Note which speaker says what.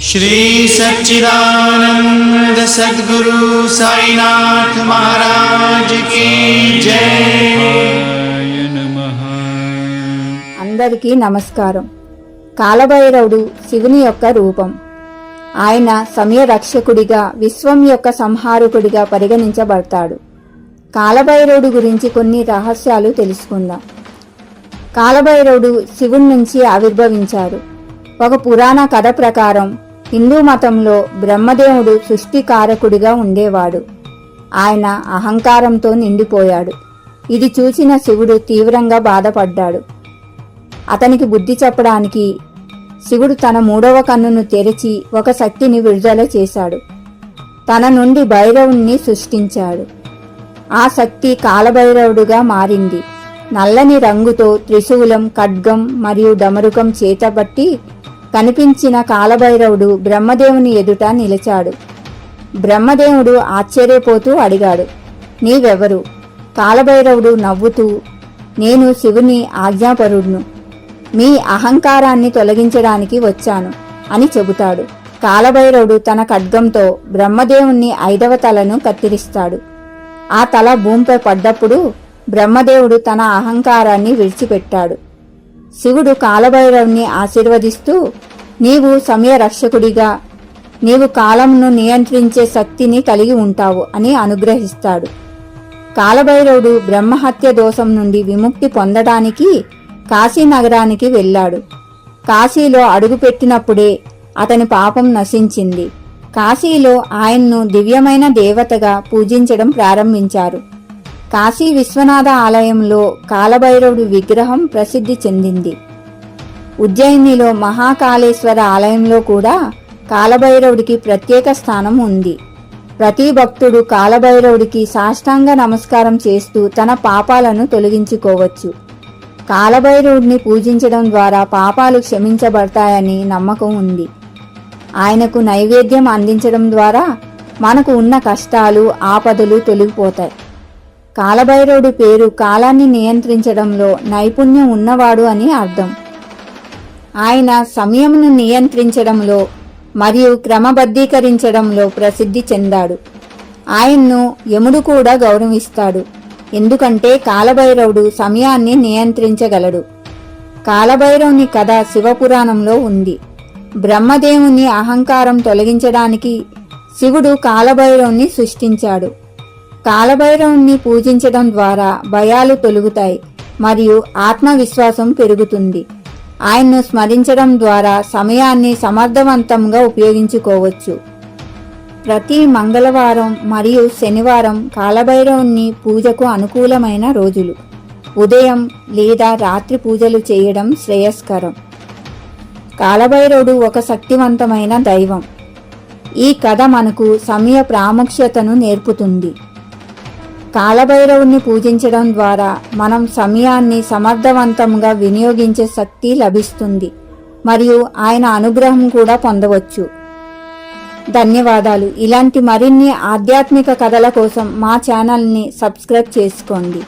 Speaker 1: श्री सच्चिदानंद सद्गुरु साईनाथ महाराज की जय
Speaker 2: అందరికీ నమస్కారం కాలభైరవుడు శివుని యొక్క రూపం ఆయన సమయ రక్షకుడిగా విశ్వం యొక్క సంహారకుడిగా పరిగణించబడతాడు కాలభైరవుడు గురించి కొన్ని రహస్యాలు తెలుసుకుందాం కాలభైరవుడు శివుని నుంచి ఆవిర్భవించాడు ఒక పురాణ కథ ప్రకారం హిందూ మతంలో బ్రహ్మదేవుడు సృష్టికారకుడిగా ఉండేవాడు. ఆయన అహంకారంతో నిండిపోయాడు. ఇది చూసిన శివుడు తీవ్రంగా బాధపడ్డాడు. అతనికి బుద్ధి చెప్పడానికి శివుడు తన మూడవ కన్నును తెరిచి ఒక శక్తిని విడుదల చేశాడు. తన నుండి భైరవుణ్ణి సృష్టించాడు. ఆ శక్తి కాలభైరవుడుగా మారింది. నల్లని రంగుతో త్రిశూలం ఖడ్గం మరియు డమరుకం చేతబట్టి కనిపించిన కాలభైరవుడు బ్రహ్మదేవుని ఎదుట నిలిచాడు. బ్రహ్మదేవుడు ఆశ్చర్యపోతూ అడిగాడు నీవెవరు? కాలభైరవుడు నవ్వుతూ నేను శివుని ఆజ్ఞాపరుడును. మీ అహంకారాన్ని తొలగించడానికి వచ్చాను అని చెబుతాడు. కాలభైరవుడు తన ఖడ్గంతో బ్రహ్మదేవుణ్ణి ఐదవ తలను కత్తిరిస్తాడు. ఆ తల భూమిపై పడ్డప్పుడు బ్రహ్మదేవుడు తన అహంకారాన్ని విడిచిపెట్టాడు. శివుడు కాలభైరవుని ఆశీర్వదిస్తూ నీవు సమయ రక్షకుడిగా నీవు కాలంను నియంత్రించే శక్తిని కలిగి ఉంటావు అని అనుగ్రహిస్తాడు. కాలభైరవుడు బ్రహ్మహత్య దోషం నుండి విముక్తి పొందడానికి కాశీ నగరానికి వెళ్ళాడు. కాశీలో అడుగుపెట్టినప్పుడే అతని పాపం నశించింది. కాశీలో ఆయన్ను దివ్యమైన దేవతగా పూజించడం ప్రారంభించారు. కాశీ విశ్వనాథ ఆలయంలో కాలభైరవుడి విగ్రహం ప్రసిద్ధి చెందింది. ఉజ్జయినిలో మహాకాళేశ్వర ఆలయంలో కూడా కాలభైరవుడికి ప్రత్యేక స్థానం ఉంది. ప్రతి భక్తుడు కాలభైరవుడికి సాష్టాంగ నమస్కారం చేస్తూ తన పాపాలను తొలగించుకోవచ్చు. కాలభైరవుడిని పూజించడం ద్వారా పాపాలు క్షమించబడతాయని నమ్మకం ఉంది. ఆయనకు నైవేద్యం అందించడం ద్వారా మనకు ఉన్న కష్టాలు ఆపదలు తొలగిపోతాయి. కాలభైరవుడి పేరు కాలాన్ని నియంత్రించడంలో నైపుణ్యం ఉన్నవాడు అని అర్థం. ఆయన సమయమును నియంత్రించడంలో మరియు క్రమబద్ధీకరించడంలో ప్రసిద్ధి చెందాడు. ఆయన్ను యముడు కూడా గౌరవిస్తాడు. ఎందుకంటే కాలభైరవుడు సమయాన్ని నియంత్రించగలడు. కాలభైరవుని కథ శివపురాణంలో ఉంది. బ్రహ్మదేవుని అహంకారం తొలగించడానికి శివుడు కాలభైరవుని సృష్టించాడు. కాలభైరవుని పూజించడం ద్వారా భయాలు తొలుగుతాయి మరియు ఆత్మవిశ్వాసం పెరుగుతుంది. ఆయన్ను స్మరించడం ద్వారా సమయాన్ని సమర్థవంతంగా ఉపయోగించుకోవచ్చు. ప్రతి మంగళవారం మరియు శనివారం కాలభైరవుని పూజకు అనుకూలమైన రోజులు. ఉదయం లేదా రాత్రి పూజలు చేయడం శ్రేయస్కరం. కాలభైరవుడు ఒక శక్తివంతమైన దైవం. ఈ కథ మనకు సమయ ప్రాముఖ్యతను నేర్పుతుంది. కాలభైరవుని పూజించడం ద్వారా మనం సమయాన్ని సమర్థవంతంగా వినియోగించే శక్తి లభిస్తుంది మరియు ఆయన అనుగ్రహం కూడా పొందవచ్చు. ధన్యవాదాలు. ఇలాంటి మరిన్ని ఆధ్యాత్మిక కథల కోసం మా ఛానల్ని సబ్స్క్రైబ్ చేసుకోండి.